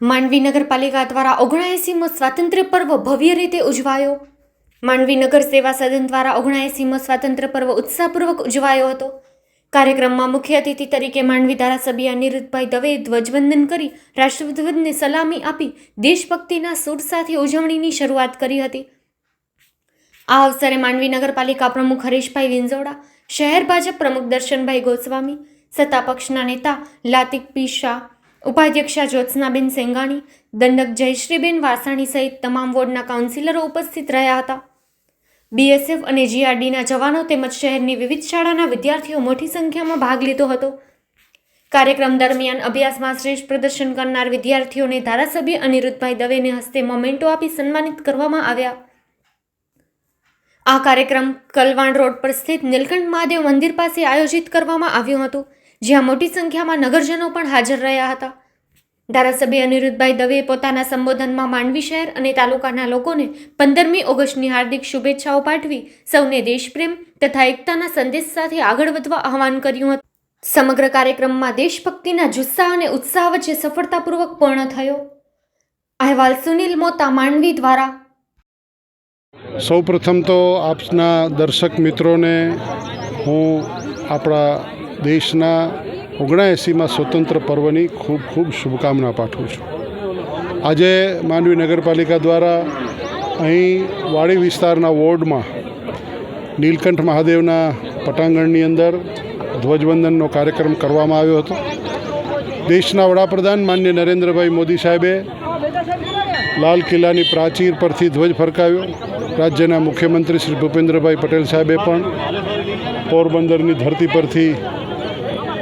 માંડવી નગરપાલિકા દ્વારા ઓગણએંસીમો સ્વાતંત્ર્ય પર્વ ભવ્ય રીતે ઉજવાયો. માંડવી નગર સેવા સદન દ્વારા ઓગણએંસીમો સ્વાતંત્ર્ય પર્વ ઉત્સાહપૂર્વક ઉજવાયો હતો. કાર્યક્રમમાં મુખ્ય અતિથિ તરીકે માંડવી ધારાસભ્ય અનિરુદ્ધભાઈ દવેએ ધ્વજવંદન કરી રાષ્ટ્રધ્વજને સલામી આપી દેશભક્તિના સૂર સાથે ઉજવણીની શરૂઆત કરી હતી. આ અવસરે માંડવી નગરપાલિકા પ્રમુખ હરીશભાઈ વિંજોડા શહેર ભાજપ પ્રમુખ દર્શનભાઈ ગોસ્વામી સત્તા પક્ષના નેતા લાતિક પી શાહ ઉપાધ્યક્ષા જ્યોત્સનાબેન સેંગાણી, દંડક જયશ્રીબેન વાસાણી સહિત તમામ વોર્ડના કાઉન્સિલરો ઉપસ્થિત રહ્યા હતા. બીએસએફ અને જીઆરડીના જવાનો તેમજ શહેરની વિવિધ શાળાના વિદ્યાર્થીઓ મોટી સંખ્યામાં ભાગ લીધો હતો. કાર્યક્રમ દરમિયાન અભ્યાસમાં શ્રેષ્ઠ પ્રદર્શન કરનાર વિદ્યાર્થીઓને ધારાસભ્ય અનિરુદ્ધભાઈ દવેને હસ્તે મોમેન્ટો આપી સન્માનિત કરવામાં આવ્યા. આ કાર્યક્રમ કલવાણ રોડ પર સ્થિત નીલકંઠ મહાદેવ મંદિર પાસે આયોજિત કરવામાં આવ્યું હતું. જ્યાં મોટી સંખ્યામાં નગરજનો પણ હાજર રહ્યા હતા. ધારાસભ્ય અનિરુદ્ધભાઈ દવેએ પોતાના સંબોધનમાં માંડવી શહેર અને તાલુકાના લોકોને પંદરમી ઓગસ્ટની હાર્દિક શુભેચ્છાઓ પાઠવી સૌને દેશપ્રેમ તથા એકતાના સંદેશ સાથે આગળ વધવા આહવાન કર્યું હતું. સમગ્ર કાર્યક્રમમાં દેશભક્તિના જુસ્સા અને ઉત્સાહ વચ્ચે સફળતાપૂર્વક પૂર્ણ થયો. અહેવાલ સુનિલ મોતા, માંડવી દ્વારા. સૌપ્રથમ તો આપના દર્શક મિત્રોને હું આપણા દેશના ઓગણએંસીમાં સ્વતંત્ર પર્વની ખૂબ ખૂબ શુભકામના પાઠવું છું. આજે માંડવી નગરપાલિકા દ્વારા અહીં વાડી વિસ્તારના વોર્ડમાં નીલકંઠ મહાદેવના પટાંગણની અંદર ધ્વજવંદનનો કાર્યક્રમ કરવામાં આવ્યો હતો. દેશના વડાપ્રધાન માન્ય નરેન્દ્રભાઈ મોદી સાહેબે લાલ કિલ્લાની પ્રાચીર પરથી ધ્વજ ફરકાવ્યો. રાજ્યના મુખ્યમંત્રી શ્રી ભૂપેન્દ્રભાઈ પટેલ સાહેબે પણ પોરબંદરની ધરતી પરથી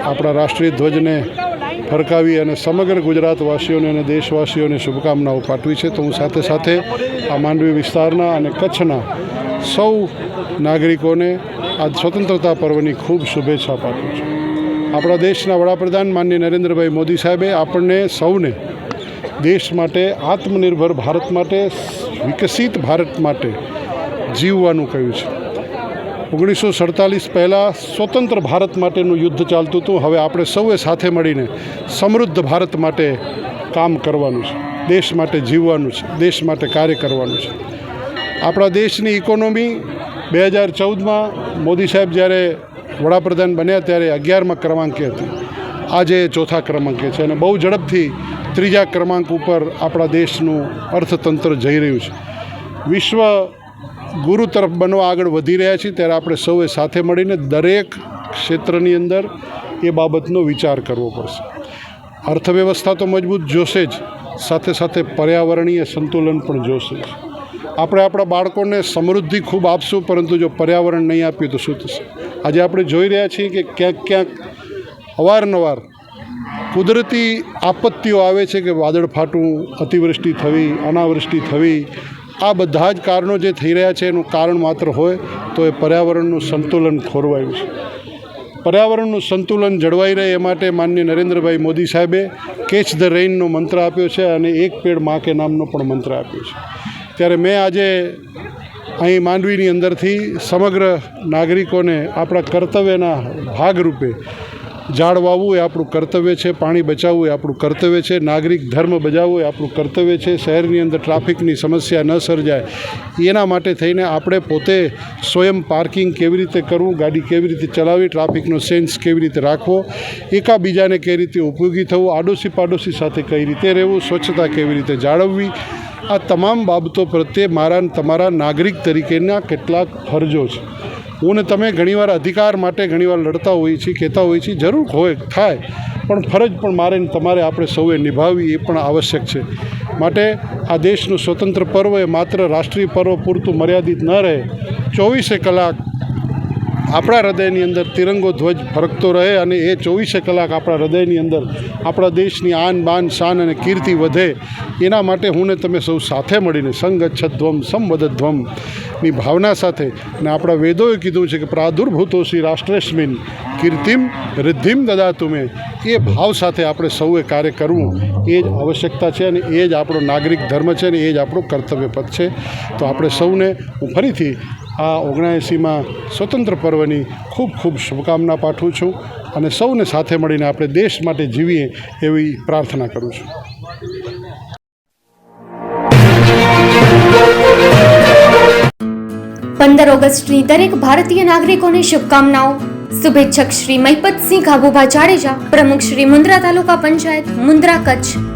આપણા રાષ્ટ્રીય ધ્વજને ફરકાવી અને સમગ્ર ગુજરાતવાસીઓને અને દેશવાસીઓને શુભકામનાઓ પાઠવી છે. તો હું સાથે સાથે આ માંડવી વિસ્તારના અને કચ્છના સૌ નાગરિકોને આ સ્વતંત્રતા પર્વની ખૂબ શુભેચ્છા પાઠવું છું. આપણા દેશના વડાપ્રધાન માન્ય નરેન્દ્રભાઈ મોદી સાહેબે આપણને સૌને દેશ માટે, આત્મનિર્ભર ભારત માટે, વિકસિત ભારત માટે જીવવાનું કહ્યું છે. ઓગણીસો સડતાલીસ પહેલાં સ્વતંત્ર ભારત માટેનું યુદ્ધ ચાલતું હતું. હવે આપણે સૌએ સાથે મળીને સમૃદ્ધ ભારત માટે કામ કરવાનું છે. દેશ માટે જીવવાનું છે. દેશ માટે કાર્ય કરવાનું છે. આપણા દેશની ઇકોનોમી બે હજાર ચૌદમાં મોદી સાહેબ જ્યારે વડાપ્રધાન બન્યા ત્યારે અગિયારમાં ક્રમાંકે હતી. આજે ચોથા ક્રમાંકે છે અને બહુ ઝડપથી ત્રીજા ક્રમાંક ઉપર આપણા દેશનું અર્થતંત્ર જઈ રહ્યું છે. વિશ્વ ગુરુ તરફ બનવા આગળ વધી રહ્યા છીએ, ત્યારે આપણે સૌએ સાથે મળીને દરેક ક્ષેત્રની અંદર એ બાબતનો વિચાર કરવો પડશે. અર્થવ્યવસ્થા તો મજબૂત જોશે જ, સાથે સાથે પર્યાવરણીય સંતુલન પણ જોશે જ. આપણે આપણા બાળકોને સમૃદ્ધિ ખૂબ આપશું, પરંતુ જો પર્યાવરણ નહીં આપ્યું તો શું થશે? આજે આપણે જોઈ રહ્યા છીએ કે ક્યાંક ક્યાંક અવારનવાર કુદરતી આપત્તિઓ આવે છે કે વાદળ ફાટવું અતિવૃષ્ટિ થવી, અનાવૃષ્ટિ થવી આ બધા જ કારણો જે થઈ રહ્યા છે એનું કારણ માત્ર હોય તો એ પર્યાવરણનું સંતુલન ખોરવાયું છે. પર્યાવરણનું સંતુલન જળવાઈ રહે એ માટે માન્ય નરેન્દ્રભાઈ મોદી સાહેબે કેચ ધ રેઇનનો મંત્ર આપ્યો છે અને એક પેડ મા કે નામનો પણ મંત્ર આપ્યો છે. ત્યારે મેં આજે અહીં માંડવીની અંદરથી સમગ્ર નાગરિકોને આપણા કર્તવ્યના ભાગરૂપે ઝાડ વાવવું એ આપણું કર્તવ્ય છે, પાણી બચાવવું એ આપણું કર્તવ્ય છે, નાગરિક ધર્મ બજાવવું એ આપણું કર્તવ્ય છે, શહેરની અંદર ટ્રાફિકની સમસ્યા ન સર્જાય. એના માટે થઈને આપણે પોતે સ્વયં પાર્કિંગ કેવી રીતે કરવું, ગાડી કેવી રીતે ચલાવવી, ટ્રાફિકનો સેન્સ કેવી રીતે રાખવો, એકાબીજાને કેવી રીતે ઉપયોગી થવું આડોશી પાડોશી સાથે કઈ રીતે રહેવું, સ્વચ્છતા કેવી રીતે જાળવવી, આ તમામ બાબતો પ્રત્યે મારા તમારા નાગરિક તરીકેના કેટલાક ફરજો છે. હું ને તમે ઘણીવાર અધિકાર માટે ઘણીવાર લડતા હોઈએ છીએ, કહેતા હોઈએ છીએ, જરૂર હોય, થાય. પણ ફરજ પણ મારે તમારે આપણે સૌએ નિભાવવી એ પણ આવશ્યક છે. માટે આ દેશનું સ્વતંત્ર પર્વ એ માત્ર રાષ્ટ્રીય પર્વ પૂરતું મર્યાદિત ન રહે. ચોવીસે કલાક આપણા હૃદયની અંદર તિરંગો ધ્વજ ફરકતો રહે અને એ ચોવીસે કલાક આપણા હૃદયની અંદર આપણા દેશની આન, બાન, શાન અને કીર્તિ વધે. એના માટે હું ને તમે સૌ સાથે મળીને સંગચ્છધ્વમ સંવદધ્વમની ભાવના સાથે અને આપણા વેદોએ કીધું છે કે પ્રાદુર્ભૂતોશી રાષ્ટ્રેશ્મિન કીર્તિમ રિદ્ધિમ દદા તુમે એ ભાવ સાથે આપણે સૌએ કાર્ય કરવું એ જ આવશ્યકતા છે અને એ જ આપણો નાગરિક ધર્મ છે અને એ જ આપણું કર્તવ્ય પથ છે. તો આપણે સૌને હું ફરીથી આ ઓગણએંસીમાં સ્વતંત્ર પર્વની ખૂબ ખૂબ શુભકામના પાઠવું છું અને સૌને સાથે મળીને આપણે દેશ માટે જીવીએ એવી પ્રાર્થના કરું છું. પંદર ઓગસ્ટની દરેક ભારતીય નાગરિકોને શુભકામનાઓ. શુભેચ્છક શ્રી મહિપતસિંહ ખાબુભા જાડેજા, પ્રમુખ શ્રી મુન્દ્રા તાલુકા પંચાયત, મુન્દ્રા કચ્છ.